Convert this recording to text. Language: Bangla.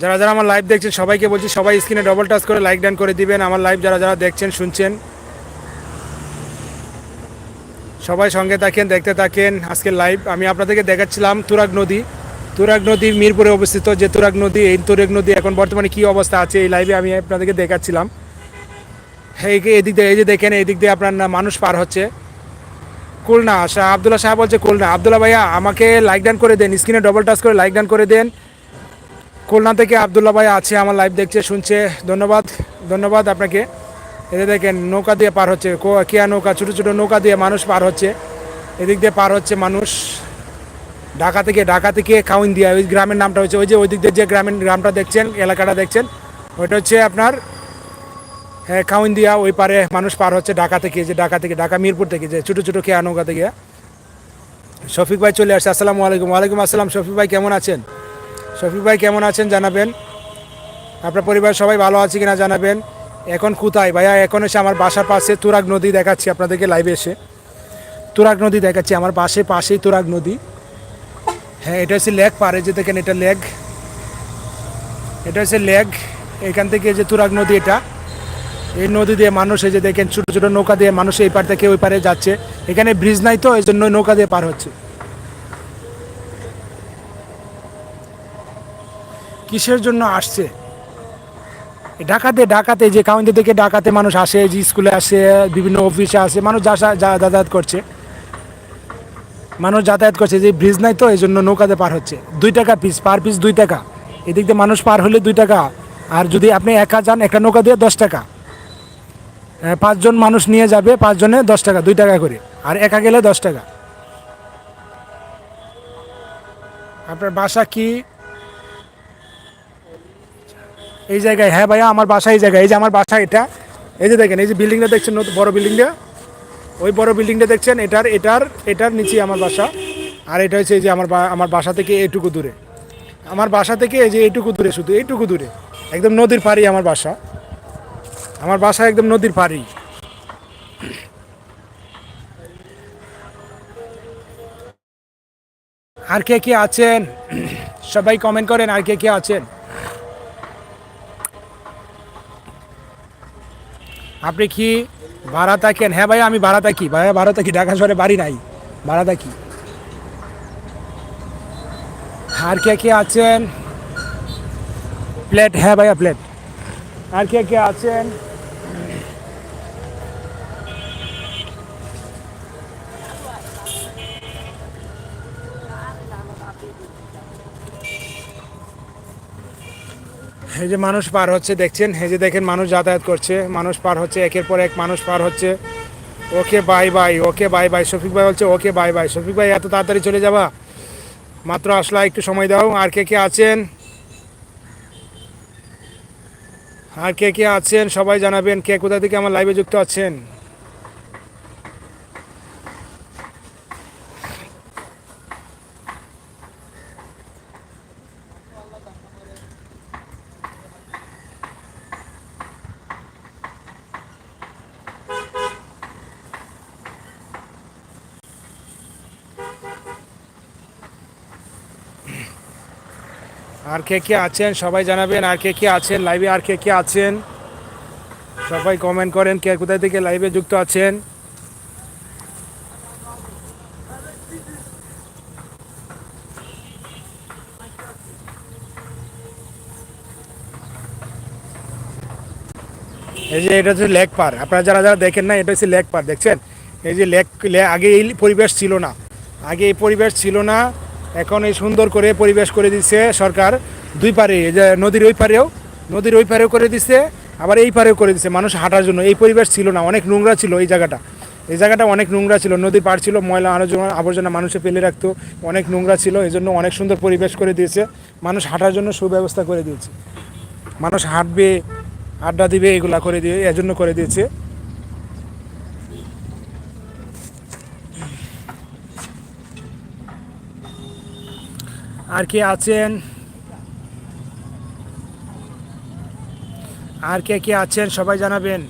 যারা যারা আমার লাইভ দেখছেন, সবাইকে বলছি, সবাই স্ক্রিনে ডবল টাচ করে লাইক ডান করে দিবেন। আমার লাইভ যারা যারা দেখছেন, শুনছেন, সবাই সঙ্গে থাকেন, দেখতে থাকেন। আজকে লাইভ আমি আপনাদেরকে দেখাচ্ছিলাম তুরাগ নদী। তুরাগ নদী মিরপুরে অবস্থিত যে তুরাগ নদী, এই তুরাগ নদী এখন বর্তমানে কী অবস্থা আছে এই লাইভে আমি আপনাদেরকে দেখাচ্ছিলাম। এই এদিক দিয়ে, এই যে দেখেন, এই দিক দিয়ে আপনার মানুষ পার হচ্ছে। খুলনা, শাহ আবদুল্লাহ শাহ বলছে খুলনা। আবদুল্লাহ ভাইয়া, আমাকে লাইক ডান করে দেন স্ক্রিনে ডবল টাচ করে লাইক ডান করে দেন। খুলনা থেকে আবদুল্লা ভাই আছে আমার লাইভ দেখছে, শুনছে। ধন্যবাদ ধন্যবাদ আপনাকে। এতে দেখেন, নৌকা দিয়ে পার হচ্ছে। কেয়া নৌকা? ছোটো ছোটো নৌকা দিয়ে মানুষ পার হচ্ছে। এদিক দিয়ে পার হচ্ছে মানুষ। ঢাকা থেকে ঢাকা থেকে খাউন দিয়া ওই গ্রামের নামটা হচ্ছে, ওই যে ওই দিক দিয়ে যে গ্রামের গ্রামটা দেখছেন, এলাকাটা দেখছেন, ওইটা হচ্ছে আপনার হ্যাঁ খাউন দিয়া ওই পারে মানুষ পার হচ্ছে ঢাকা থেকে, যে ঢাকা থেকে, ঢাকা মিরপুর থেকে, যে ছোটো ছোটো কেয়া নৌকা থেকে। শফিক ভাই চলে আসছে, আসসালামু আলাইকুম। ওয়ালাইকুম আসসালাম, শফিক ভাই, কেমন আছেন? শফিক ভাই কেমন আছেন জানাবেন? আপনার পরিবার সবাই ভালো আছে কিনা জানাবেন? এখন কোথায়? ভাইয়া, এখন এসে আমার বাসার পাশে তুরাগ নদী দেখাচ্ছি আপনাদেরকে লাইভে এসে। তুরাগ নদী দেখাচ্ছি, আমার পাশে পাশেই তুরাগ নদী। হ্যাঁ এটা হচ্ছে লেক পারে যে দেখেন এটা লেগ এটা হচ্ছে লেক, এখান থেকে যে তুরাগ নদী এটা। এই নদী দিয়ে মানুষ এই যে দেখেন, ছোটো ছোটো নৌকা দিয়ে মানুষ এই পার থেকে ওই পারে যাচ্ছে। এখানে ব্রিজ নাই তো এই জন্য নৌকা দিয়ে পার হচ্ছে। কিসের জন্য আসছে? এই ঢাকাতে ঢাকাতে যে কাউন্টি থেকে ঢাকাতে মানুষ আসে, যে স্কুলে আসে, বিভিন্ন অফিসে আসে, মানুষ যাতায়াত করছে। মানুষ যাতায়াত করছে, যে ব্রিজ নাই তো এই জন্য নৌকাতে পার হচ্ছে। দুই টাকা পিস পার পিস দুই টাকা। এদিক দিয়ে মানুষ পার হলে দুই টাকা। আর যদি আপনি একা যান, একটা নৌকা দিয়ে দশ টাকা। পাঁচজন মানুষ নিয়ে যাবে, পাঁচজনে দশ টাকা, দুই টাকা করে। আর একা গেলে দশ টাকা। আপনার বাসা কি? এই জায়গায় হ্যাঁ ভাইয়া, আমার বাসা এই জায়গায়। এই যে আমার বাসা এটা, এই যে দেখেন, এই যে বিল্ডিংটা দেখছেন, নতুন বড় বিল্ডিংটা ওই বড় বিল্ডিংটা দেখছেন, এটার এটার এটার নিচে আমার বাসা। আর এটা হচ্ছে এই যে আমার আমার বাসা থেকে এইটুকু দূরে। আমার বাসা থেকে এই যে এইটুকু দূরে, শুধু এইটুকু দূরে। একদম নদীর পাড়ি আমার বাসা। আমার বাসা একদম নদীর পাড়ি আর কে কে আছেন? সবাই কমেন্ট করেন, আর কে কে আছেন? আপনি কি ভাড়া থাকেন হ্যাঁ ভাই আমি ভাড়া থাকি ভাই ভাড়া থাকি ঢাকা শহরে বাড়ি নাই। ভাড়া থাকি আর কে কে আছেন? প্লেট হ্যাঁ ভাইয়া, প্লেট। আর কে কে আছেন? এই যে মানুষ পার হচ্ছে, দেখছেন? এই যে দেখেন, মানুষ যাতায়াত করছে। মানুষ পার হচ্ছে, একের পর এক মানুষ পার হচ্ছে। Okay bye bye okay bye bye Shafiq ভাই বলছে, ওকে বাই বাই শফিক ভাই, এত তাড়াতাড়ি চলে যাবা? মাত্র আসলা, একটু সময় দাও। আর কে কে আছেন? আর কে কে আছেন? সবাই জানাবেন কে কোথা থেকে আমার লাইভে যুক্ত আছেন। আর কে কে আছেন? সবাই জানাবেন আর কে কে আছেন? লাইভে আর কে কে আছেন? সবাই কমেন্ট করেন কে কোথায় থেকে লাইভে যুক্ত আছেন। এই যে এটা হচ্ছে লেক পার। আপনারা যারা যারা দেখেন না এটা হচ্ছে লেক পার, দেখছেন? এই যে লেক আগে এই পরিবেশ ছিল না। আগে এই পরিবেশ ছিল না। এখন এই সুন্দর করে পরিবেশ করে দিচ্ছে সরকার। দুই পারে নদীর ওই পারেও, নদীর ওই পারেও করে দিচ্ছে, আবার এই পারেও করে দিচ্ছে। মানুষ হাঁটার জন্য, এই পরিবেশ ছিল না, অনেক নোংরা ছিল এই জায়গাটা। এই জায়গাটা অনেক নোংরা ছিল, নদীর পাড় ছিল, ময়লা আবর্জনা আবর্জনা মানুষে ফেলে রাখতো, অনেক নোংরা ছিল এই জন্য অনেক সুন্দর পরিবেশ করে দিয়েছে। মানুষ হাঁটার জন্য সুব্যবস্থা করে দিয়েছে। মানুষ হাঁটবে, আড্ডা দিবে, এগুলা করে দিয়ে, এজন্য করে দিয়েছে। আর কে আছেন? আর কে কে আছেন? সবাই জানাবেন।